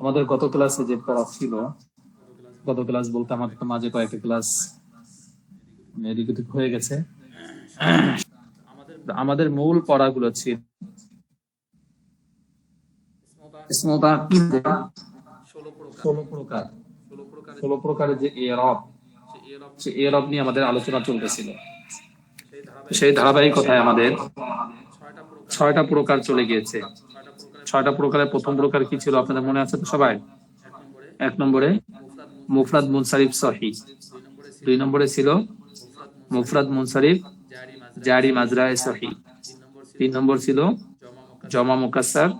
আমাদের গত ক্লাসে যে পড়া ছিল গত ক্লাস বলতে আমাদের তো মাঝে কয়েকটা ক্লাস হয়ে গেছে। আমাদের মূল পড়াগুলো ছিল ষোলো প্রকার। ষোলো প্রকারের যে এরব সে এরব নিয়ে আমাদের আলোচনা চলতেছিল। সেই ধারাবাহিকতায় আমাদের ছয়টা প্রকার চলে গিয়েছে। ছয়টা প্রকারের প্রথম প্রকার কি ছিল আপনাদের মনে আছে তো সবাই? এক নম্বরে মুফরাদ মুনসারিফ সহি। দুই নম্বরে ছিল মুফরাদ মুনসারিফ জারি মাজরায় সহি। তিন নম্বর ছিল জমা মুকাসার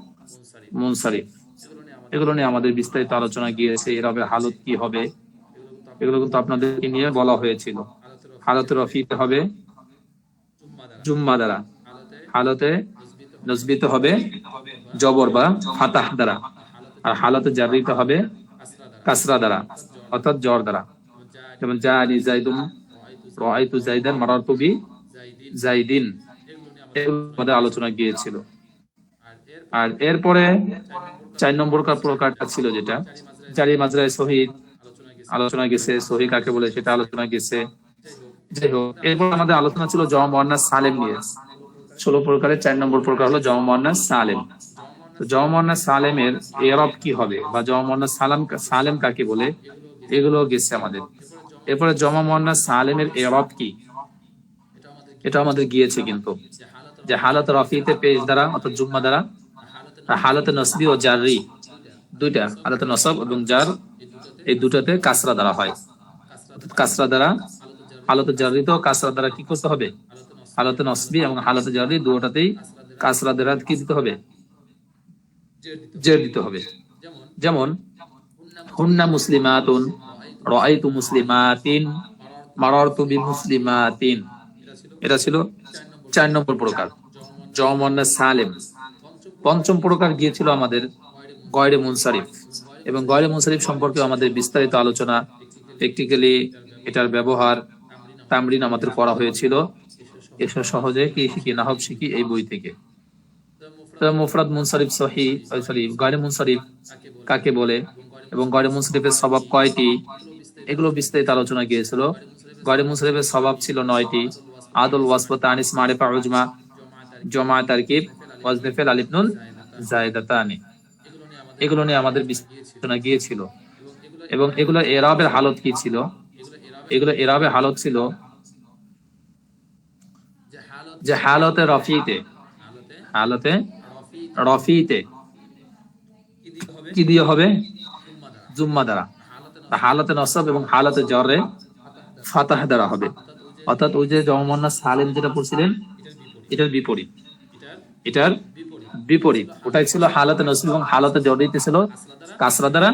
মুনসারিফ। এগুলো নিয়ে আমাদের বিস্তারিত আলোচনা গিয়েছে, এর হবে হালত কি হবে, এগুলো কিন্তু আপনাদেরকে নিয়ে বলা হয়েছিল। হালতের রফিতে হবে জুম্মা দ্বারা। হালতে নজবিত হবে জবর বা ফাতাহ দ্বারা। আর হালতে জারিত হবে কাসরা দ্বারা, অর্থাৎ জ্বর দ্বারা। যেমন যা আনি জাইদুম জাইদান জাইদিন আমাদের আলোচনা গিয়েছিল। আর এরপরে চার নম্বর প্রকারটা ছিল যেটা, জারি মাজরায় শহীদ, আলোচনা গেছে। শহীদ কাকে বলে সেটা আলোচনা গেছে। যাই হোক, এরপর আমাদের আলোচনা ছিল জমা মোহান্না সালেম নিয়ে। ষোলো প্রকারের, চার নম্বর প্রকার হলো জমা মোহান্না সালেম। তো জমা মোহান্না সালেমের এরব কি হবে বা জমা মোহান্না সালাম সালেম কাকে বলে? এগুলো গেছে আমাদের। এরপরে জমা মোহান্না সালেমের এরব কি? এটা আমাদের গিয়েছে কিন্তু। যে হালত রফিতে পেজ দ্বারা অর্থাৎ জুম্মা দ্বারা হালতে নসবি ও জারি দুইটা, হালতে নসব এবং জার, এই দুটাতে কাসরা দ্বারা হয়। কাসরা দ্বারা হালতে জারি তো কাসরা দ্বারা কি করতে হবে? হালতে নসবি এবং হালতে জারি দুটাতেই কাসরা দ্বারা কি দিতে হবে? জের দিতে হবে। যেমন, হুন্না মুসলিমাতুন, রাআইতু মুসলিমাতিন, মারারতু বি মুসলিমাতিন এটা ছিল চার নম্বর প্রকার। জমন্না সালেম। পঞ্চম প্রকার গিয়েছিল আমাদের গয়রে মুনসারিফ। এবং গয়রে মুনসারিফ সম্পর্কে আমাদের বিস্তারিত আলোচনা। প্র্যাকটিক্যালি এটার ব্যবহার তামরিন আমাদের করা হয়েছিল। এসব সহজে কি শিখি নাহব শিখি এই বই থেকে। মুফরাদ মুনসারিফ সহি সরি, গয়রে মুনসারিফ কাকে বলে? এবং গয়রে মুনসারিফের স্বভাব কয়টি? এগুলো বিস্তারিত আলোচনা গিয়েছিল। গয়রে মুনসারিফের স্বভাব ছিল নয়টি। আদল ওয়াসফত আনিস মারেফা জমা তারকিব ওয়াজনেফেল আলিফনুন জায়দাতানি। এগুলো নিয়ে আমাদের বিবেচনা গিয়েছিল। এবং এগুলো এরাবের হালত কি ছিল? এগুলো এরাবের হালত ছিল? যে হালতে রফিতে। হালতে রফিতে। কি দিয়ে হবে? জুম্মা দ্বারা। হালতে নসব এবং হালতে জরে ফাতাহ দ্বারা হবে। অর্থাৎ ওই যে জমন্না সালেম যেটা পড়ছিলেন, এটার বিপরীত। এটার বিপরীত। ওটাই ছিল হালতে নসিব এবং হালতে জড়িত ছিল কাসরা দ্বারা।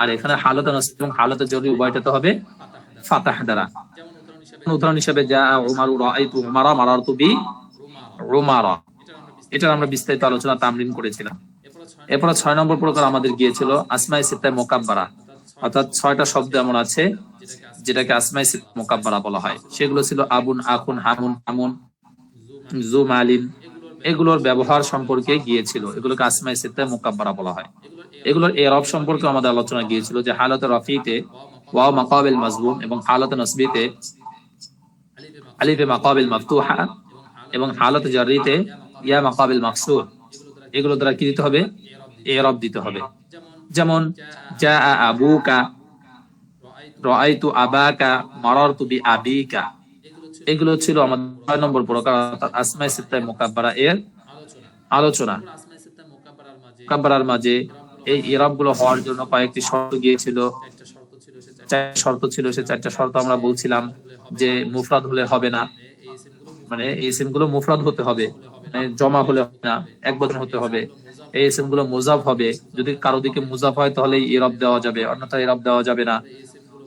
আর এখানে হালতে নসিব এবং হালতে জড়ি উভয়টাতে হবে। ফাতাহ দ্বারা। উদাহরণ হিসাবে এটার আমরা বিস্তারিত আলোচনা করেছিলাম। ছয় নম্বর প্রকার আমাদের গিয়েছিল আসমাই সিত্তায় মোকাব্বারা। অর্থাৎ ছয়টা শব্দ এমন আছে, যেটাকে আসমাই মোকাব্বারা বলা হয়। সেগুলো ছিল আবুন আখুন হামুন হামুন, জুম, আলিম। এগুলোর ব্যবহার সম্পর্কে গিয়েছিল। এগুলোকে আসমাই সিত্তায় মোকাব্বারা বলা হয়। এগুলোর এরব সম্পর্কে আমাদের আলোচনা গিয়েছিল যে হালত রফিতে ওয়াও মাকাবিল মাজবুম এবং হালত নসবিতে আলিফে মাকাবিল মাফতুহা এবং হালত জারিতে ইয়া মাকাবিল মাকসুর এগুলো দ্বারা কি দিতে হবে? এরব দিতে হবে। যেমন যা আবুকা রাআইতু আবাকা মারারতু বি আবিকা এগুলো ছিল আমাদের ছয় নম্বর প্রকার, অর্থাৎ আসমাই সিত্তায় মোকাব্বারা এর আলোচনা। মোকাব্বারার মাঝে এই ইরাবগুলো হওয়ার জন্য কয়েকটি শর্ত গিয়েছিল। চারটা শর্ত ছিল, সে চারটা শর্ত আমরা বলছিলাম যে মুফরাদ হলে হবে না। মানে এই সিমগুলো মুফরাদ হতে হবে মানে জমা হলে হবে না, এক বছর হতে হবে। এই সিমগুলো মুজাফ হবে, যদি কারও দিকে মুজাফ হয় তাহলে ইরাব দেওয়া যাবে অন্যথা ইরাব দেওয়া যাবে না।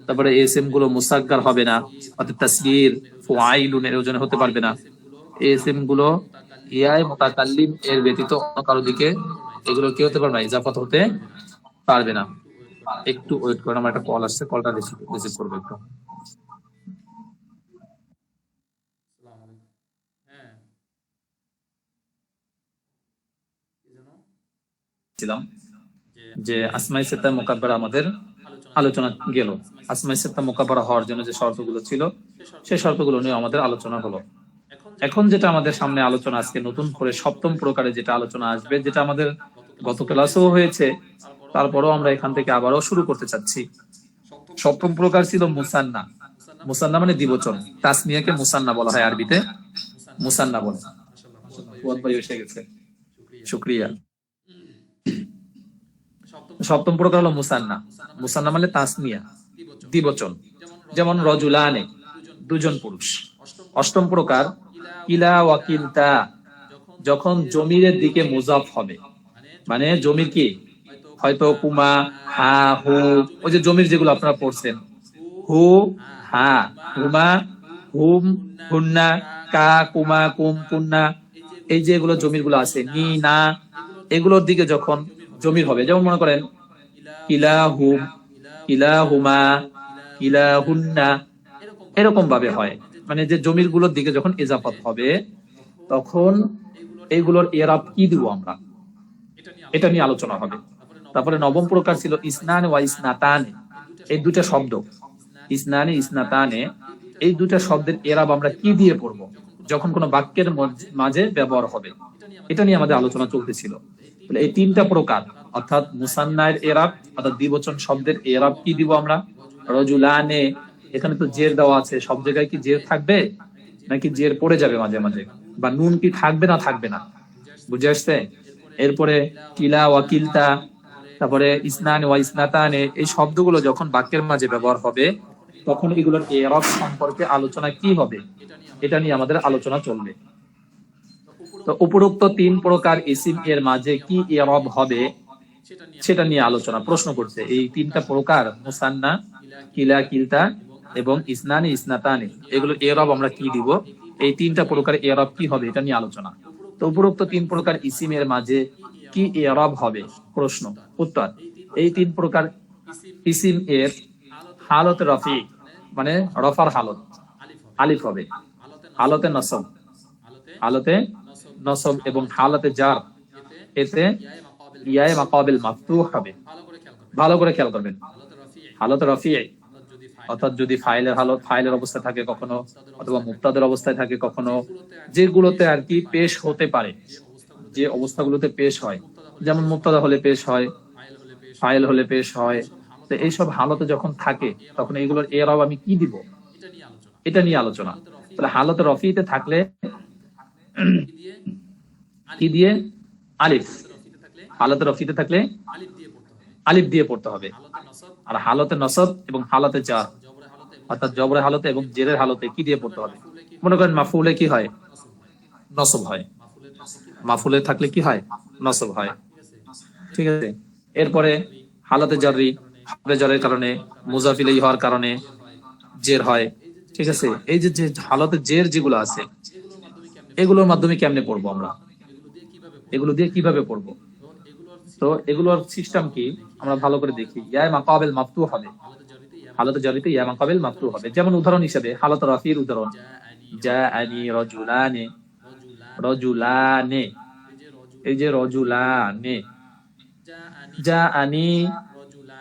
তারপরে এই সিমগুলো মুসাগ্গার হবে না, অর্থাৎ তাসগীর, ফুআইলুন এর ওজনে হতে পারবে না। এই সিমগুলো ইয়াই মুতাকাল্লিম এর ব্যতীত অন্য কারও দিকে এগুলো কি হতে পারবে না, ইজাফত হতে পারবে না। একটু ওয়েট করুন আমার একটা কল আসছে কলটা রিসিভ করব একটু। যে আসমাই সেতা মোকাব্বারা আমাদের আলোচনা গেল। আসমাই সেতা মোকাব্বারা হওয়ার জন্য যে শর্তগুলো ছিল সেই শর্তগুলো নিয়ে আমাদের আলোচনা হলো। এখন যেটা আমাদের সামনে আলোচনা আজকে নতুন করে সপ্তম প্রকারে যেটা আলোচনা আসবে যেটা আমাদের গত ক্লাসেও হয়েছে তারপরেও আমরা এখান থেকে আবারও শুরু করতে চাচ্ছি। সপ্তম প্রকার ছিল মুসান্না। মুসান্না মানে দিবচন তাসমিয়াকে মুসান্না বলা হয় আরবিতে। মুসান্না বলে। শুক্রিয়া। সপ্তম প্রকার হলো মুসান্না। মুসান্না মানে তাসমিয়া। দ্বিবচন। যেমন রজুলানে দুজন পুরুষ। অষ্টম প্রকার কিলা ওয়াকিলতা যখন জমিরের দিকে মুজাফ হবে। মানে জমির কি? হয়তো কুমা হা, হু, ওই যে জমির যেগুলো আপনারা পড়ছেন। হু, হা, হুমা, হুম, হুন্না, কা, কুমা, কুম, কুন্না, এই যে এগুলো জমিরগুলো আছে, নি, না, এগুলোর দিকে যখন জমির হবে, যেমন মনে করেন ইলা হুম ইলা হুমা ইলা হুন্না এরকম ভাবে হয়। মানে যে জমিরগুলোর দিকে যখন ইজাফত হবে, তখন এইগুলোর এরাব কি দিব আমরা? এটা নিয়ে আলোচনা হবে। তারপরে নবম প্রকার ছিল ইসনান ওয়া ইসনাতানে। এই দুটা শব্দ। ইসনানে, ইসনাতানে, এই দুটা শব্দের এরাব আমরা কি দিয়ে পড়ব? যখন কোনো বাক্যের মাঝে ব্যবহার হবে। এটা নিয়ে আমাদের আলোচনা চলতেছিল। এই তিনটা প্রকার, অর্থাৎ মুসান্নায়ের এরাব, অর্থাৎ দ্বিবচন শব্দের এরাব কি দিব আমরা? রজুলানে, এখানে তো জের দেওয়া আছে। সব জায়গায় কি জের থাকবে? নাকি জের পড়ে যাবে মাঝে মাঝে? বা নুন কি থাকবে না থাকবে না? বুঝে আসছে? এরপরে কিলা ওয়াকিলতা তারপরে ইসনান ওয়া ইসনাতানে, এই শব্দগুলো যখন বাক্যের মাঝে ব্যবহার হবে, তখন এগুলোর এরব সম্পর্কে আলোচনা কি হবে? এটা নিয়ে আমাদের আলোচনা চলবে। তো উপরোক্ত তিন প্রকার ইসিম এর মাঝে কি এরব হবে, সেটা নিয়ে আলোচনা, প্রশ্ন করছে। এই তিনটা প্রকার, মুসান্না, কিলা, কিলতা এবং ইসনানি, ইসনাতানি, এগুলো এরব আমরা কি দিব? এই তিনটা প্রকার এরব কি হবে, এটা নিয়ে আলোচনা। তো উপরোক্ত তিন প্রকার ইসিমের মাঝে কি এরব হবে? প্রশ্ন। উত্তর, এই তিন প্রকার ইসিম এর হালত রফি মানে রফার হালত। আলিফ হবে। হালতে নসব। হালতে নসব এবং হালতে জার। এতে ইয়ায় মাকাবিল মাফতুহ হবে। ভালো করে খেয়াল করবেন। হালত রফি অর্থাৎ যদি ফাইলের হালত ফাইলের অবস্থায় থাকে কখনো, অথবা মুক্তাদের অবস্থায় থাকে কখনো, যেগুলোতে আর কি পেশ হতে পারে। যে অবস্থাগুলোতে পেশ হয়, যেমন মুক্তাদা হলে পেশ হয়, ফাইল হলে পেশ হয়, তো এইসব হালতে যখন থাকে, তখন এইগুলোর এরাও আমি কি দিব? এটা নিয়ে আলোচনা। তাহলে হালতে রফিতে থাকলে কি দিয়ে? আলিফ। হালতে রফিতে থাকলে আলিফ দিয়ে পড়তে হবে। আর হালতে নসব এবং হালতে চার অর্থাৎ জবরে হালতে এবং জেরের হালতে কি দিয়ে পড়তে হবে? মনে করেন মাফুলে কি হয়? নসব হয়। মাফুলে থাকলে কি হয়? নসব হয়। ঠিক আছে? এরপরে হালাতে জারি হাফে জারের কারণে, মুজাফিলাই হওয়ার কারণে জের হয়। ঠিক আছে? এই যে হালতে জের যেগুলো আছে, এগুলোর মাধ্যমে কেমনে পড়ব আমরা? এগুলো দিয়ে কীভাবে পড়ব? তো এগুলোর সিস্টেম কি? আমরা ভালো করে দেখি। ইয়ায় মাকাবেল মাফতু হবে। হালতে জারিতে ইয়া মাকাবেল মাফতু হবে। যেমন উদাহরণ হিসেবে, হালত রাফির উদাহরণ। যা আনি রজুলানে রজুলানে। এই যে রজুলানে। যা আনি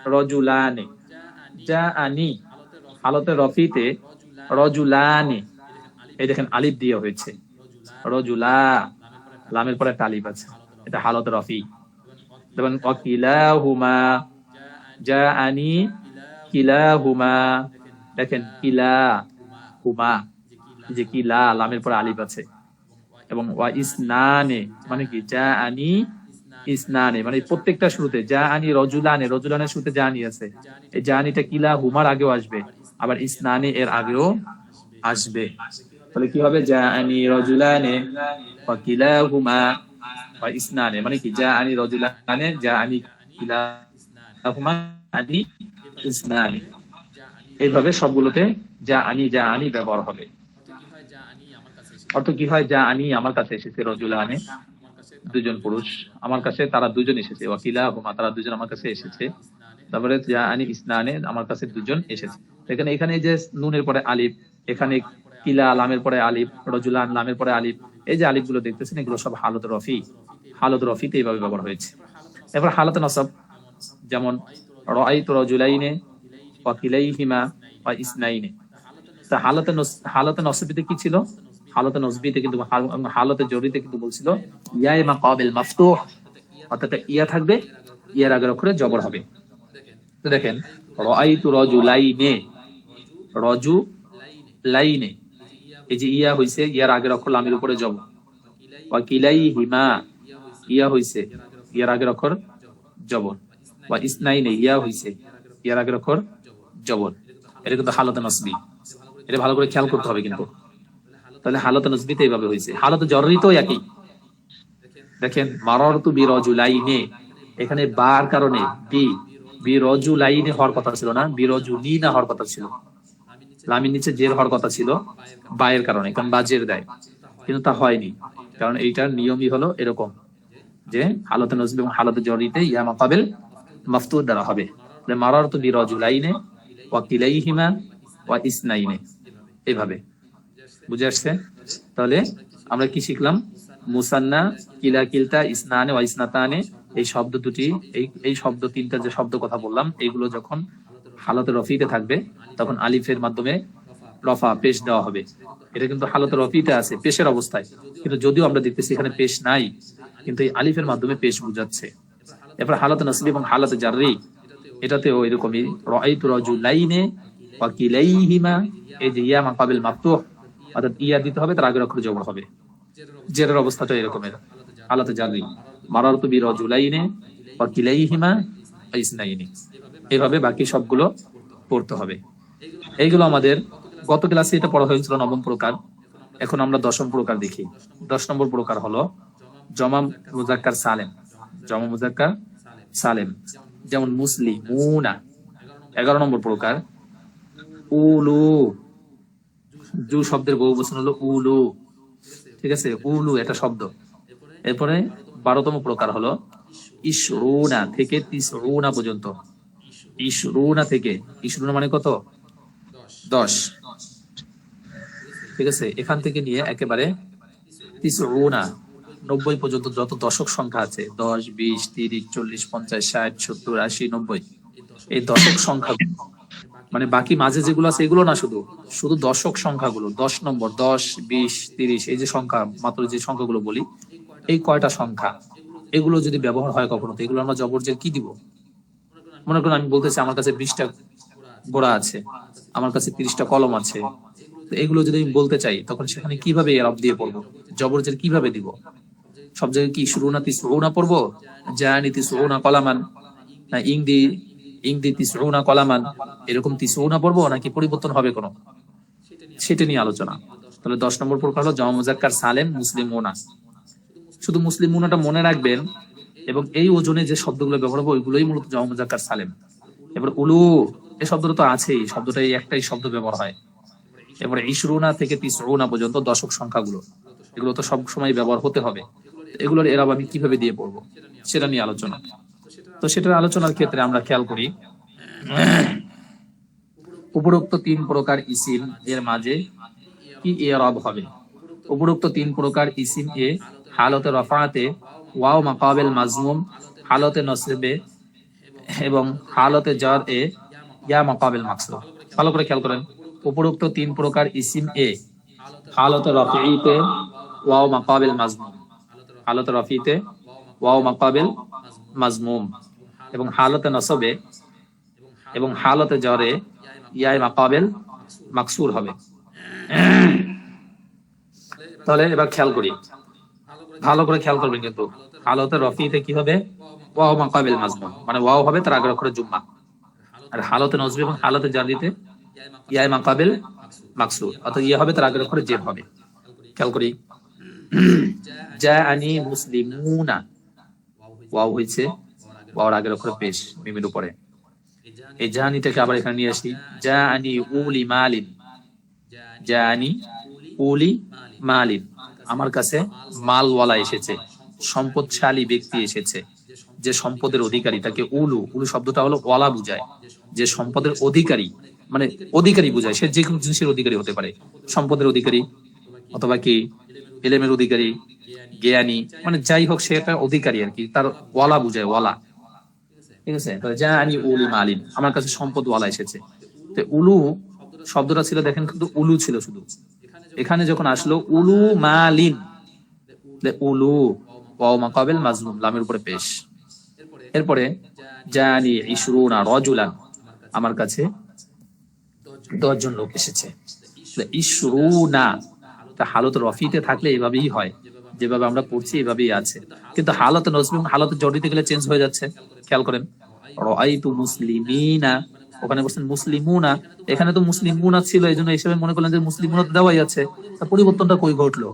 রজুলানে। যা আনি হালতে রফিতে রজুলানে। এই দেখেন আলিফ দিয়ে হয়েছে। রজুলা, লামের পরে একটা আলিফ আছে। এটা হালত রফি। যেমন অকিলা হুমা যা আনি কিলা হুমা দেখেন কিলা হুমা যে কিলা, লামের পরে আলিফ আছে। এবং ওয়া ইসনানে মানে কি? যা আনি ইসনানে মানে প্রত্যেকটা শুরুতে যা আনি রজুলানে, রজুলানের শুরুতে যা আনি আছে। এই যা আনিটা কিলা হুমার আগেও আসবে, আবার ইসনানে এর আগেও আসবে। তাহলে কি হবে? যা আনি রজুলানে ওয়া কিলা হুমা ওয়া ইসনানে মানে কি? যা আনি রজুলানে যা আনি কিলা হুমা আনি ইসনানে। এইভাবে সবগুলোতে যা আনি যা আনি ব্যবহার হবে। অর্থ কি হয়? যা আনি আমার কাছে এসেছে রজুলানে দুজন পুরুষ আমার কাছে, তারা দুজন এসেছে। ওয়াকিলা হুমা, তারা দুজন আমার কাছে এসেছে। তারপরে যা আনি ইসনানে, আমার কাছে দুজন এসেছে। এখানে এখানে যে নুনের পরে আলিফ, এখানে কিলা লামের পরে আলিফ রজুলান লামের পরে আলিফ, এই যে আলিফগুলো দেখতেছেন, এগুলো সব হালত রফি। হালত রফিতে এইভাবে ব্যবহার হয়েছে। এবার হালাতে নসব, যেমন রাআইতু রাজুলাইনে ওয়া কিলাইহিমা ওয়া ইসনাইনে। তা হালাতে হালাতে নসবিতে কি ছিল? হালাতে নসবিতে কিন্তু, হাল- হালাতে জরিতে কিন্তু বলছিল ইয়া মা কাবিল মাফতুহ, অর্থাৎ ইয়া থাকবে, ইয়ার আগের অক্ষরে জবর হবে। তো দেখেন, রাআইতু রাজুলাইনে রজু লাইনে এই যে ইয়া হইছে, ইয়ার আগের অক্ষর লামের উপরে জব। ওয়া কিলাই হিমা ইয়া হইছে, ইয়ার আগের অক্ষর জবর। ওয়া ইসনাইনে, ইয়া হইছে, ইয়ার আগের অক্ষর জবর। এটা কিন্তু হালতে নসবি। এটা ভালো করে খেয়াল করতে হবে কিন্তু। তাহলে হালতে নসবিতে এইভাবে হয়েছে। হালতে জরুরি তো একই। দেখেন মারর তু বি রজুলাইনে এখানে বার কারণে বি বি রজুলাইনে হওয়ার কথা ছিল না? বি রজুলি না হওয়ার কথা ছিল। লামির নিচে জের হওয়ার কথা ছিল। বায়ের কারণে, কারণ বা জের দেয়। কিন্তু তা হয়নি। কারণ এইটার নিয়মই হলো এরকম যে হালতে নজরুল এবং হালতে জরিতে ইয়া মাকাবেল মাফতুর দ্বারা হবে। মারার তো বিরজুলাইনে, ওয়া কিলাইহিমা, ওয়া ইসনাইনে। এইভাবে বুঝে আসছে তাহলে আমরা কি শিখলাম? মুসান্না, কিলা, কিলতা, ইসনানে ইসনাতানে, এই শব্দ দুটি, এই এই শব্দ তিনটা যে শব্দ কথা বললাম, এইগুলো যখন হালতে রফিতে থাকবে, তখন আলিফের মাধ্যমে রফা, পেশ দেওয়া হবে। এটা কিন্তু হালতে রফিতে আছে, পেশের অবস্থায়। কিন্তু যদিও আমরা দেখতেছি এখানে পেশ নাই, কিন্তু এই আলিফের মাধ্যমে পেশ বুঝাচ্ছে। এরপর হালাত নাসবি এবং হালাত জাররি, এটাতেও এরকমই, রাআইতু রাজুলাইনে ওয়া কিলাইহিমা এই যে ইয়া মাকাবিল মাফতুহ অর্থাৎ ইয়া দিতে হবে, তার আগের অক্ষর জবর হবে। জেরের অবস্থাটা এরকমের। হালাত জাররি। মারারতু বি রাজুলাইনে ইসনাইনি। এইভাবে বাকি সবগুলো পড়তে হবে। এইগুলো আমাদের গত ক্লাসে এটা পড়া হয়েছিল নবম প্রকার। এখন আমরা দশম প্রকার দেখি। দশ নম্বর প্রকার হলো জমা মুজাক্কার সালেম। জমা মুজাক্কার সালেম। যেমন মুসলিম মুনা এগারো নম্বর প্রকার। উলু জু শব্দের বহু বচন হলো উলু। ঠিক আছে? উলু এটা শব্দ। এরপরে বারোতম প্রকার হলো ইসরুনা থেকে তিসরুনা পর্যন্ত। ইসরুনা থেকে। ইসরুনা মানে কত? দশ। ঠিক আছে? এখান থেকে নিয়ে একেবারে তিসরুনা নব্বই পর্যন্ত যত দশক সংখ্যা আছে, দশ, বিশ, তিরিশ, চল্লিশ, পঞ্চাশ, ষাট, সত্তর, আশি, নব্বই। এই দশক সংখ্যা মানে বাকি মাঝে যেগুলো আছে, এগুলো না শুধু। শুধু দশক সংখ্যাগুলো, দশ নম্বর, দশ, বিশ, তিরিশ, এই যে সংখ্যা, মাত্র যে সংখ্যাগুলো বলি, এই কয়টা সংখ্যা, এগুলো যদি ব্যবহার হয় কখনো, তো এগুলো আমরা জবরজের কি দিব? মনে করুন আমি বলতেছি, আমার কাছে বিশটা গোড়া আছে, আমার কাছে তিরিশটা কলম আছে এগুলো যদি আমি বলতে চাই, তখন সেখানে কীভাবে এরব দিয়ে পড়ব? জবরজের কীভাবে দিব? সব জায়গায় কি শুরুনা তিসরুনা পড়ব? জানি তিসরুনা কলামান, না ইং দি ইং দি তিসরুনা কলামান, এরকম তিসরুনা পড়ব নাকি পরিবর্তন হবে কোনো? সেটা নিয়ে আলোচনা। তাহলে দশ নম্বর প্রকার হলো জমা মুজাক্কার সালেম মুসলিম মোনা শুধু মুসলিম মোনাটা মনে রাখবেন এবং এই ওজনে যে শব্দগুলো ব্যবহার হবে, ওইগুলোই মূলত জমা মুজাক্কার সালেম। এবার উলু এই শব্দটা তো আছেই, শব্দটা এই একটাই শব্দ ব্যবহার হয়। এবারে ইসরুনা থেকে তিসরুনা পর্যন্ত দশক সংখ্যাগুলো। এগুলো তো সব সময় ব্যবহার হতে হবে। এগুলোর এরাব আমি কীভাবে দিয়ে পড়ব? সেটা নিয়ে আলোচনা। তো সেটার আলোচনার ক্ষেত্রে আমরা খেয়াল করি। উপরোক্ত তিন প্রকার ইসিম এর মাঝে কি এরব হবে? উপরোক্ত তিন প্রকার ইসিম এ হালতে রফাতে, ওয়াও মাকাবেল মাজমুম, হালতে নসবে এবং হালতে জার এ ইয়া মাকাবেল মাকসুর ভালো করে খেয়াল করেন। উপরোক্ত তিন প্রকার ইসিম এ হালতে রফিতে, ওয়াও মাকাবেল মাজমুম। হালতে রফিতে, ওয়াও মাকাবেল মাজমুম। এবং হালতে নসবে এবং হালতে জরে ইয়াই মাকাবেল মাকসুর হবে। তাহলে এবার খেয়াল করি। ভালো করে খেয়াল করবেন কিন্তু। হালতে রফিতে কি হবে? ওয়াও মাকাবেল মাজমুম মানে ওয়াও হবে তার আগের অক্ষরে জুম্মা। আর হালতে নজবে এবং হালতে জারিতে ইয়াই মাকাবেল মাকসুর। অর্থাৎ ইয়া হবে তার আগের অক্ষরে জের হবে। খেয়াল করি। আনি মুসলিমুনা। ওয়াও হয়েছে। ওয়াওর আগের পেশ, মিমের উপরে। এই জাহানিটাকে আবার এখানে নিয়ে আসি। আনি উলি মালিন। আনি উলি মালিন। আমার কাছে মালওয়ালা এসেছে। সম্পদশালী ব্যক্তি এসেছে। যে সম্পদের অধিকারী, তাকে উলু উলু শব্দটা হলো ওয়ালা বুঝায়। যে সম্পদের অধিকারী মানে অধিকারী বুঝায়। সে যে কোনো জিনিসের অধিকারী হতে পারে। সম্পদের অধিকারী অথবা কি, এলেমের অধিকারী, জ্ঞানী মানে যাই হোক, সে একটা অধিকারী আর কি। তার ওয়ালা বুঝায়, ওয়ালা। ঠিক আছে? তো জানি উলি মালিন, আমার কাছে সম্পদ ওয়ালা এসেছে। তো উলু শব্দটা ছিল, দেখেন কিন্তু উলু ছিল শুধু। এখানে যখন আসলো, উলু মালিন। যে উলু, ওয়াও মাকাবেল মাজমুম লামের উপরে পেশ। এরপরে জানি ইশরুনা রজুলান, আমার কাছে দশজন লোক এসেছে। ইশরুনা, তা হালত রফিতে থাকলে এভাবেই হয়। যেভাবে আমরা পড়ছি, এভাবেই আছে। কিন্তু হালত নজরুল, হালত জড়িতে গেলে চেঞ্জ হয়ে যাচ্ছে। খেয়াল করেন। রাইতু মুসলিমিনা, ওখানে বলছেন মুসলিমুনা। এখানে তো মুসলিমুনা ছিল, এই জন্য হিসেবে মনে করলেন যে মুসলিমুনা দেওয়াই আছে। পরিবর্তনটা কই ঘটলো?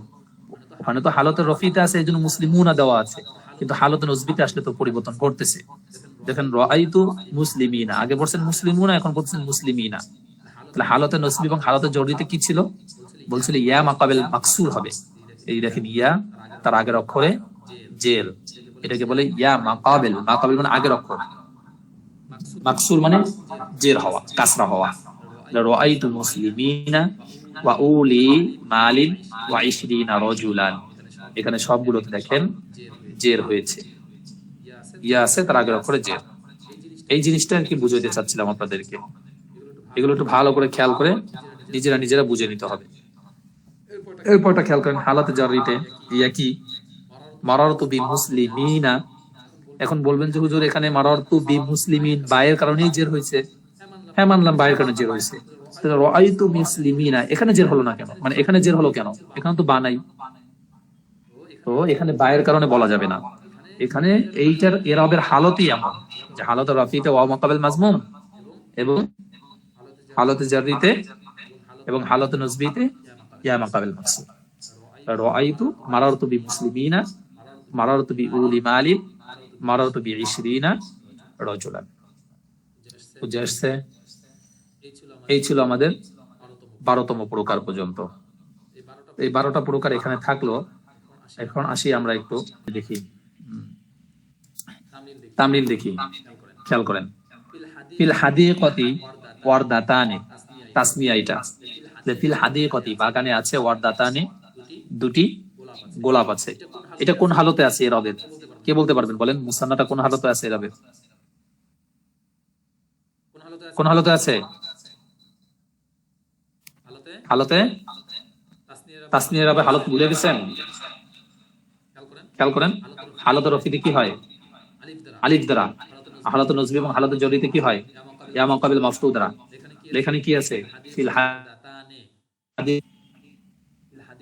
ওখানে তো হালতে রফিতে আছে, এই জন্য মুসলিমুনা দেওয়া আছে। কিন্তু হালত নজবিতে আসলে তো পরিবর্তন ঘটতেছে। দেখেন রাইতু মুসলিমিনা। আগে বলছেন মুসলিমুনা, এখন বলছেন মুসলিমিনা। তাহলে হালতে নসবি এবং হালতে জড়িতে কি ছিল? বলছিল ইয়া মাকাবেল মাকসুর হবে। এই দেখেন ইয়া তার আগের অক্ষরে জেল। এটাকে বলে ইয়া মাকাবেল। মাকাবেল মানে আগের অক্ষর মাকসুর মানে জের হওয়া, কাসরা হওয়া। এখানে সবগুলোতে দেখেন জের হয়েছে। ইয়া আছে, তার আগের অক্ষরে জের এই জিনিসটা আর কি বুঝাইতে চাচ্ছিলাম আপনাদেরকে। এগুলো একটু ভালো করে খেয়াল করে নিজেরা নিজেরা বুঝে নিতে হবে। এরপরটা খেয়াল করেন, হালাতে জারিতে কি মারারতু বি মুসলিমিনা এখন বলবেন যে, হুজুর, এখানে মারারতু বি মুসলিমিন বায়ের কারণেই জের হয়েছে? হ্যাঁ মানলাম বায়ের কারণে জের হয়েছে। মুসলিমিনা, এখানে জের হলো না কেন? মানে এখানে জের হলো কেন? এখানে তো বানাই তো এখানে বায়ের কারণে বলা যাবে না। এখানে এইটার এরাবের হালতই এমন, যে হালত রাফিতে ওয়া মাকাবেল মাজমুম এবং হালতে জারিতে এবং হালতে নজবিতে এই ছিল আমাদের বারোতম প্রকার পর্যন্ত। এই বারোটা প্রকার এখানে থাকল। এখন আসি আমরা একটু দেখি। তামরিন দেখি। খেয়াল করেন। ফিল হাদিকতি ওয়ারদাতানে, তাসমিয়া এটা। ফিল হাদিকতি, বাগানে আছে দুটি গোলাপ আছে। এটা কোন হালতে আছে কে বলতে পারবেন বলেন? মুসান্নাটা কোন হালতে আছে কোন হালতে আছে? হালতে? হালত ভুলে গেছেন? খেয়াল করেন। হালত রফিতে কি হয়? আলিফ দ্বারা। হালত নজবি এবং হালত জরিতে কি হয়? ইয়া মাকাবিল মাফতু দ্বারা এখানে কি আছে?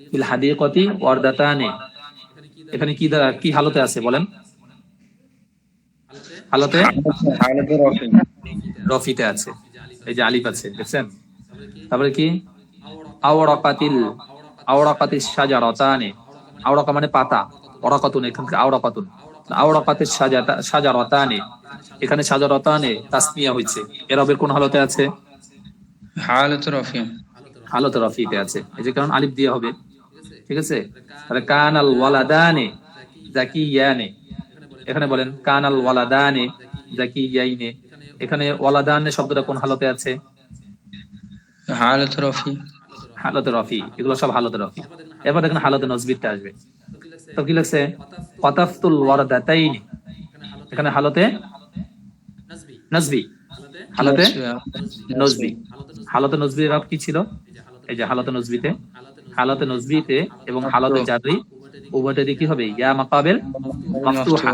ফিল হাদিকতি ওয়ারদাতানে। এখানে কি দ্বারা কি হালতে আছে বলেন? হালতে? হালতে রফি রফিতে আছে। এই যে আলিফ আছে, দেখছেন? তারপরে কি? আওরাকাতিল আওরাকাতিস শাজারাতানে। আওরাকা মানে পাতা। ওরাকাতুন, এখান থেকে আওরাকাতুন। আওরাকাতিস সাজাতা শাজারাতানে। এখানে শাজারাতানে তাসমিয়া হয়েছে এরবের কোন হালতে আছে? হালতে রফি। হালতে রফিতে আছে। এই যে কারণ আলিফ দিয়ে হবে। ঠিক আছে? তাহলে কানাল ওয়ালাদানে জাকিয়ানে। এখানে বলেন কানাল ওয়ালাদানে জাকিয়াইনে। এখানে ওয়ালাদানে শব্দটা কোন হালতে আছে? হালতে রফি। হালতে রফি। এগুলো সব হালতে রফি। এবার দেখেন হালতে নজবিরটা আসবে। তো কি লাগছে কতাফতুল ওয়ারদাতাইনি। এখানে হালতে নজবি হালতে? নজবি হালতে নজবির রব কি ছিল? এই যে হালতে নজবিতে হালতে নজবিতে এবং হালতে জারি উভয়টাতে কি হবে? ইয়া মাকাবেল মাফতুহা।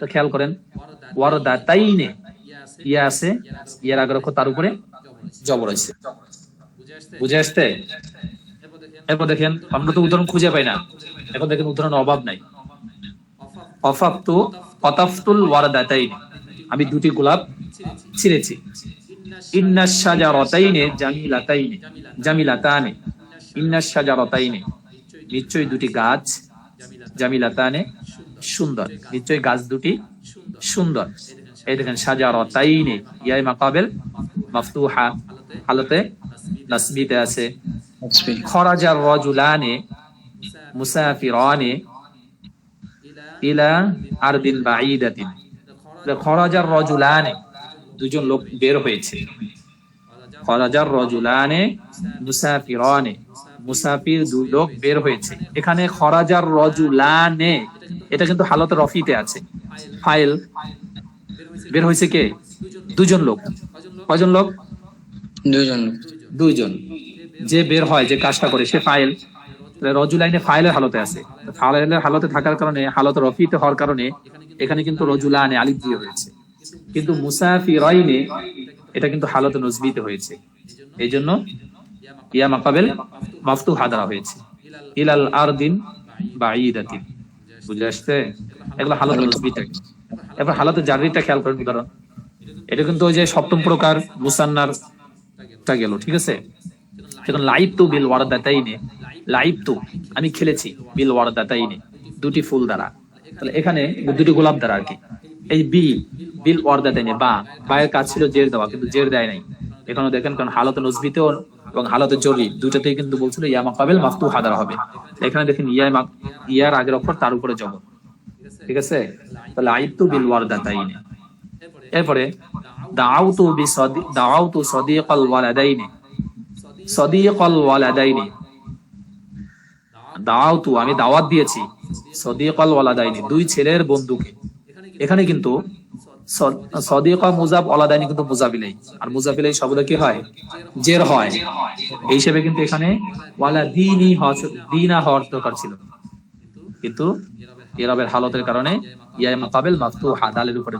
তো খেয়াল করেন ওয়ারদাতাইনে ইয়া আছে ইয়ার আগের অক্ষর তার উপরে জবর আছে বুঝে আসতে এরপর দেখেন আমরা তো উদাহরণ খুঁজে পাই না। এখন দেখেন উদাহরণের অভাব নাই। অফাফতু অতাফতুল ওয়ারদাতাইনে। আমি দুটি গোলাপ ছিঁড়েছি। ইন্না শাজারাতাইনে জামিলাতাইনে জামিলাতানে ইন্না শাজারাতাইনে। নিশ্চয়ই দুটি গাছ জামিলাতানে সুন্দর। নিশ্চয়ই গাছ দুটি সুন্দর। এই দেখেন শাজারাতাইনে ইয়াই মাকাবেল মাফতুহা হালতে নাসবিতে আছে। খরাজার রজুলানে মুসাফিরানে ইলা আরদিন বাঈদাতিন। খরাজার রজুলানে দুজন লোক বের হয়েছে। খরাজার রজুলানে মুসাফিরানে মুসাফির দুই লোক বের হয়েছে। এখানে খরাজার রজুলানে এটা কিন্তু হালত রফিতে আছে। ফাইল বের হয়েছে কে? দুজন লোক। কয়জন লোক? দুজন দুইজন যে বের হয় যে কাজটা করে সে ফাইল। রজুলাইনে ফাইলের হালতে আছে। ফাইলের হালতে থাকার কারণে হালত রফিতে হওয়ার কারণে এখানে কিন্তু রজুলানে আলিফ দিয়ে হয়েছে। কিন্তু মুসাফিরাইনে এটা কিন্তু হালত নজবিতে হয়েছে। এই জন্য ইয়া মাকাবেল মাফতু হাদারা হয়েছে। ইলাল আরদিন বাঈদাতিন। বুঝে আসছে? এগুলো হালত নজবিতে এবার হালতে জারিটা খেয়াল করেন উদাহরণ। এটা কিন্তু ওই যে সপ্তম প্রকার মুসান্নার টা গেল, ঠিক আছে? সেখানে লাইভ টু বিল ওয়ারদাতাইনে লাইভ টু আমি খেলেছি বিল ওয়ারদাতাইনে, দুটি ফুল দ্বারা। তাহলে এখানে দুটি গোলাপ দ্বারা আর কি। এই বি বিল ওয়ারদাতাইনে বা বায়ের কাজ ছিল জের দেওয়া, কিন্তু জের দেয় নাই। এখানে দেখেন কারণ হালত নজবিতে এবং হালত জরি দুটাতেই কিন্তু বলছিল, ইয়া মাকাবেল মাফতু হাদারা হবে। এখানে দেখেন, ইয়া ইয়ার আগের অক্ষর তার উপরে জব ঠিক আছে? তাহলে টু বিল ওয়ারদাতাইনে। এরপরে দাউতু বি সদি দাউতু সদিকাল ওয়ালাদাইনি সদিকাল ওয়ালাদাইনি দাউতু আমি দাওয়াত দিয়েছি, সদিকাল ওয়ালাদাইনি দুই ছেলের বন্ধুকে। এখানে কিন্তু সদ- সদিকা, মুজাব ওয়ালাদাইনি কিন্তু মুজাবিলাই। আর মুজাবিলাই শব্দ কি হয়? জের হয়। এই হিসেবে কিন্তু এখানে ওয়ালা দিনই দিনা হওয়ার দরকার ছিল। কিন্তু এরাবের হালতের কারণে ইয়া মাকাবেল মাফতু হাদালের উপরে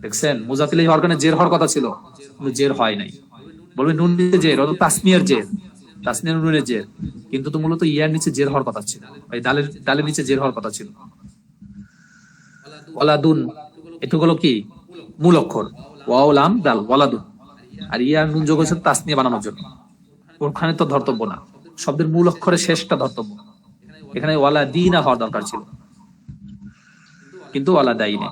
দেখছেন? মুজাফিলাই হওয়ার কারণে জের হওয়ার কথা ছিল জের হয় নাই। বলবে নুন নিচে জের অত তাসমিয়ার জের। তাসমিয়ার নুনের জের। কিন্তু তো মূলত ইয়ার নিচে জের হওয়ার কথা ছিল দালের দালের নিচে জের হওয়ার কথা ছিল। ওয়ালাদুন। এটু হলো কি? মূল অক্ষর। ওয়াও, লাম, দাল, ওয়ালাদুন। আর ইয়ার নুন যোগ হচ্ছে তাসমিয়া বানানোর জন্য। ওখানে তো ধর্তব্য না। শব্দের মূল অক্ষরের শেষটা ধর্তব্য। এখানে ওয়ালা দিনা হওয়ার দরকার ছিল। কিন্তু ওয়ালা দাইনে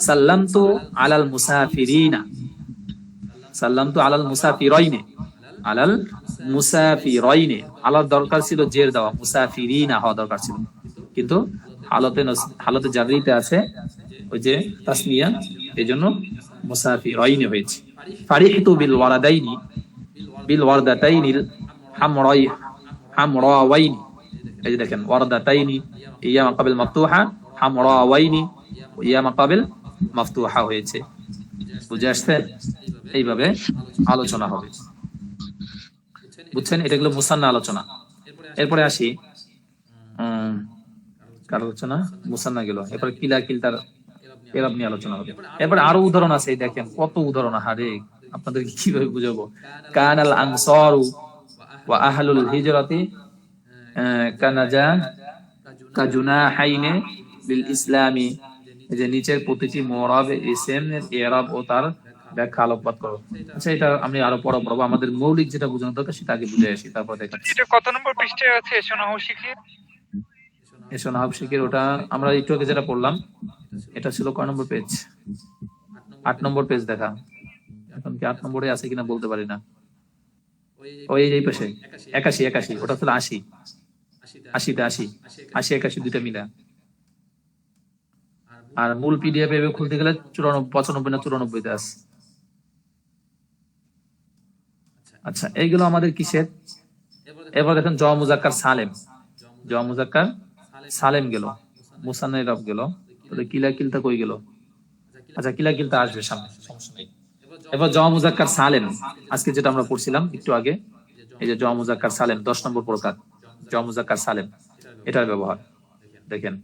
সাল্লাম তো আলাল মুসাফিরিনা। সাল্লাম তো আলাল মুসাফিরাইনে। আলাল মুসাফিরাইনে। আলার দরকার ছিল জের দেওয়া। মুসাফিরিনা হওয়া দরকার ছিল। কিন্তু হালতে হালতে জারিতে আছে ওই যে তাসমিয়া এই জন্য মুসাফি মুসাফিরাইনে হয়েছে। ফারিহিতু বিল ওয়ারাদাইনি বিল ওয়ারদাতাইনিল হামরাই হামরাওয়াইনি। এই যে দেখেন ওয়ারদাতাইনি ইয়া মাকাবিল মাফতুহা হামরাওয়াইনি ইয়া মাকাবিল মাফতুহা হয়েছে। বুঝে আসছে? এইভাবে আলোচনা হবে। বুঝছেন? এটা গুলো মুসান্না আলোচনা। এরপরে আসি। উম, কার আলোচনা? মুসান্না গেল। এরপরে কিলা কিলতার এরব নিয়ে আলোচনা হবে। এরপরে আরও উদাহরণ আছে দেখেন, কত উদাহরণ। হারে আপনাদের কীভাবে বুঝাবো? ওয়া আহলুল হিজরাতি কানাজা লিল ইসলামি। যে নিচের প্রতিটি মোরাব ইসেম এরাব ও তার ব্যাখ্যা আলোকপাত করো। আচ্ছা এটা আমি আরও পড়া পড়ব। আমাদের মৌলিক যেটা বোঝানো দরকার, সেটা আগে বুঝে আসি, তারপর দেখাচ্ছি। এটা কত নম্বর পৃষ্ঠায় আছে? এসো নাহাব শিখের ওটা আমরা একটু আগে যেটা পড়লাম এটা ছিল কয় নম্বর পেজ আট নম্বর পেজ দেখা। এখন কি আট নম্বরে আছে কিনা বলতে পারি না। ওই এই পাশে। একাশি। একাশি ওটা ছিল আশি। আশিতে আশি। আশি একাশি। দুইটা মিলা। আর মূল পিডিএফ এভাবে খুলতে গেলে চুরানব্বই পঁচানব্বই না চুরানব্বইতে আছে। আচ্ছা। এইগুলো আমাদের কিসের? এবার দেখেন জ মুজাক্কার সালেম। জ মুজাক্কার সালেম গেল মুসান্নাই রব গেল তাহলে কিলা কিলতা কই গেল? আচ্ছা কিলা কিলতা আসবে সামনে এবার জ মুজাক্কার সালেম, আজকে যেটা আমরা পড়ছিলাম একটু আগে, এই যে জ মুজাক্কার সালেম, দশ নম্বর প্রকার জ মুজাক্কার সালেম, এটার ব্যবহার, দেখেন।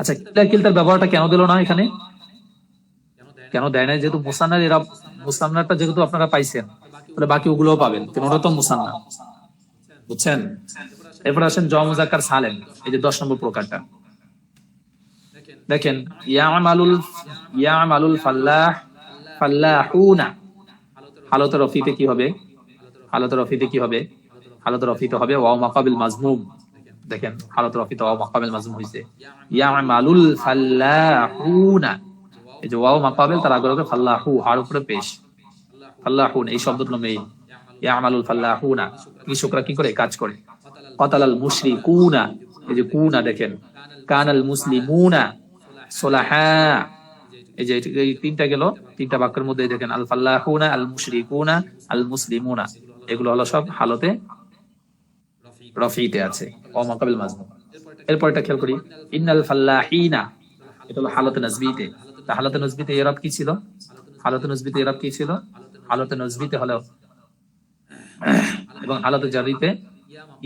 আচ্ছা কিলা কিলতার ব্যবহারটা কেন দিল না এখানে? কেন দেয় না যেহেতু মুসান্নার এরা, মুসান্নারটা যেহেতু আপনারা পাইছেন, তাহলে বাকি ওগুলোও পাবেন কেন তো মুসান্না। বুঝছেন? এরপর আসেন জ মুজাক্কার সালেম, এই যে দশ নম্বর প্রকারটা। দেখেন ইয়ামালুল ইয়ামালুল ফাল্লাহ, ফাল্লাহুনা। কি হবে? কি হবে? হবে ওয়া মাকাবিল মাজমুম। দেখেন ওয়া মাকাবিল মাজমুম হইছে। ইয়ামালুল ফাল্লাহুনা। এই যে ওয়াও মাকাবিল, তার আগে ফাল্লাহু হার উপরে পেশ। ফাল্লাহুন, এই শব্দগুলো মেইন ইয়ামালুল ফাল্লাহুনা। কৃষকরা কি করে? কাজ করে। কতালাল মুশরিকুনা, এই যে কুনা দেখেন, কানাল মুসলিমুনা সোলাহা, এই যে এই তিনটা গেল, তিনটা বাক্যের মধ্যে দেখেন আল ফাল্লাহুনা আল মুশরিকুনা আল মুসলিমুনা এগুলো হলো সব হালতে রফিতে আছে ও মাকাবিল মাজমু এরপরটা খেয়াল করি, ইন্নাল ফাল্লাহিনা, এটা হলো হালতে নজবিতে। তা হালতে নজবিতে এরব কি ছিল? হালতে নজবিতে এরব কি ছিল? হালতে নজবিতে হলো, এবং হালতে জারিতে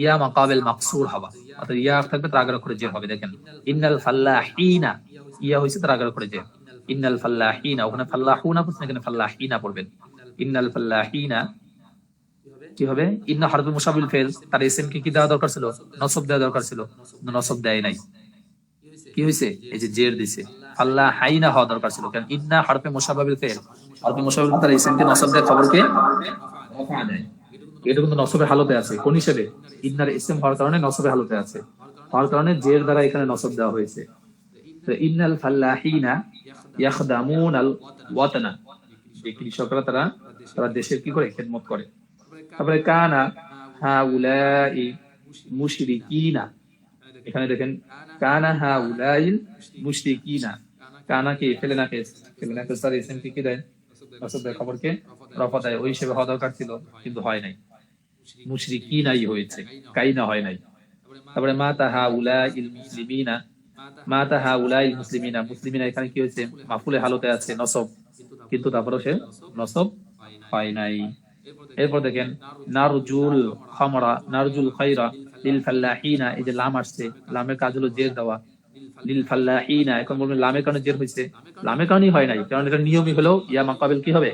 ইয়া মাকাবিল মাকসুর হওয়া অর্থাৎ ইয়া থাকবে তার আগের করে যে হবে, দেখেন। ইন্নাল ফাল্লাহিনা, ইয়া হইছে তার করে যে ইন্নাল ফাল্লাহিনা, ওখানে ফাল্লাহুনা পড়ছেন, এখানে ফাল্লাহিনা পড়বেন। ইন্নাল ফাল্লাহিনা, কি হবে? ইন্না হারফে মুসাবিল ফেল, তার এসএম কি কি দেওয়া দরকার ছিল? নসব দেওয়া দরকার ছিল। নসব দেয় নাই। কি হয়েছে এই যে জের দিছে। আল্লাহ হাইনা হওয়া দরকার ছিল। কারণ ইন্না হারফে মুসাবিল ফেল, হারফে মুসাবিল তার এসএম কে নসব দেয় খবরকে দেয়। এটা কিন্তু নসবের হালতে আছে। কোন হিসেবে? ইন্নার এসএম হওয়ার কারণে নসবের হালতে আছে। হওয়ার কারণে জের দ্বারা এখানে নসব দেওয়া হয়েছে। ইন্নাল ফাল্লাহিনা ইয়াখদামুন আল ওয়াতানা। যে কৃষকরা তারা তারা দেশের কি করে? খেদমত করে। তারপরে কানা মুশরিকিনা। এখানে দেখেন, কানা মুশরিকিনা। কানা কে? ফেলে না কে? ফেলে না কে? স্যার এসএম কি দেয়? খবরকে রফা দেয়। ওই হিসেবে হওয়া দরকার ছিল, কিন্তু হয় নাই। মুশরিকিনাই হয়েছে, কাইনা হয় নাই। তারপরে মা তাহা মুসলিমিনা, মা তাহা মুসলিমিনা মুসলিমিনা এখানে কি হয়েছে? মাফুলে হালতে আছে, নসব। কিন্তু তারপরে সে নসব হয় নাই। এরপর দেখেন, নারজুল খামরা, নারজুল খাইরা, লিল ফাল্লাহিনা, এই যে লাম আসছে, লামের কাজ হলো জের দেওয়া। লিল ফাল্লাহিনা, এখন বলবেন লামের কারণে জের হয়েছে। লামের কারণেই হয় নাই, কারণ এটা নিয়মই হলো, ইয়া মাকাবিল কি হবে?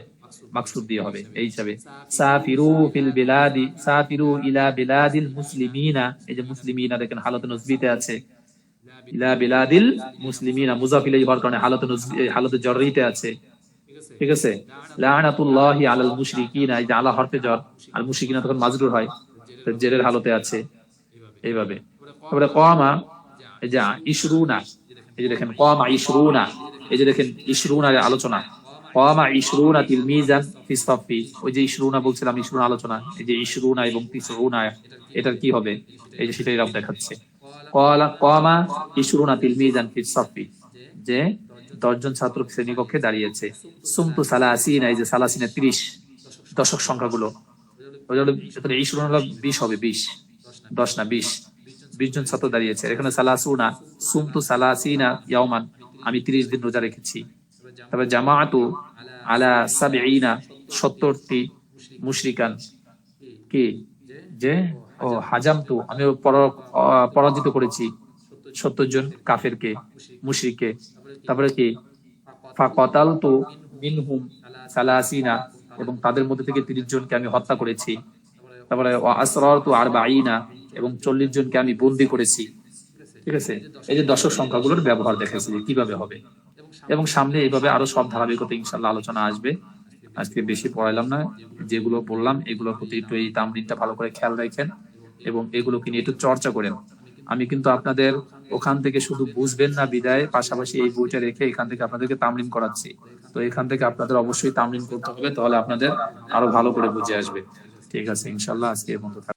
মাকসুদ দিয়ে হবে। এই হিসাবে, সাফিরু ফিল বিলাদি, সাফিরু ইলা বিলাদিল মুসলিমিনা। এই যে মুসলিমিনা, দেখেন হালত নজবিতে আছে। ইলা বিলাদিল মুসলিমিনা, মুজাফিল হওয়ার কারণে হালত হালত জররিতে আছে। ঠিক আছে? লানাতুল্লাহি আলাল মুশরিকিনা, এই যে আলা হরফে জ্বর, আর মুশরিকিনা তখন মাজরুর হয়, তো জেরের হালতে আছে। এইভাবে। তারপরে কমা, এই যে ইশরুনা, এই যে দেখেন, কমা ইশরুনা, এই যে দেখেন, ইশরুনার আলোচনা। আলোচনা। যে শ্রেণীকক্ষে দাঁড়িয়েছে। সুমতু সালাসিন, এই যে সালাসিনের ত্রিশ দশক সংখ্যাগুলো। হলো বিশ হবে, বিশ। দশ না বিশ। বিশ জন ছাত্র দাঁড়িয়েছে। এখানে সালাসুনা, সুমতু সালাসিনা ইয়াওমান। আমি তিরিশ দিন রোজা রেখেছি। তবে জামাআতু আলা সাবঈনা সত্তরটি মুশরিকান। কি? যে? ও, হাজামতু। আমি পরাজিত করেছি সত্তর জন কাফেরকে, মুশরিককে। তারপরে কি? ফাকাতালতু মিনহুম সালাসিনা এবং তাদের মধ্যে থেকে তিরিশ জনকে আমি হত্যা করেছি। তারপরে আসরারতু আরবাঈনা এবং চল্লিশ জনকে আমি বন্দি করেছি। ঠিক আছে? এই যে দশক সংখ্যাগুলোর ব্যবহার দেখেছি কীভাবে হবে। এবং সামনে এইভাবে আরও সব ধারাবাহিকতা ইনশাল্লাহ আলোচনা আসবে। আজকে বেশি পড়াইলাম না, যেগুলো বললাম এগুলোর প্রতি একটু এই তামরিনটা ভালো করে খেয়াল রাখেন এবং এগুলোকে নিয়ে একটু চর্চা করেন। আমি কিন্তু আপনাদের ওখান থেকে শুধু বুঝবেন না বিদায়, পাশাপাশি এই বইটা রেখে এখান থেকে আপনাদেরকে তামরিন করাচ্ছি। তো এখান থেকে আপনাদের অবশ্যই তামরিন করতে হবে, তাহলে আপনাদের আরও ভালো করে বুঝে আসবে। ঠিক আছে ইনশাল্লাহ আজকে থাকবে।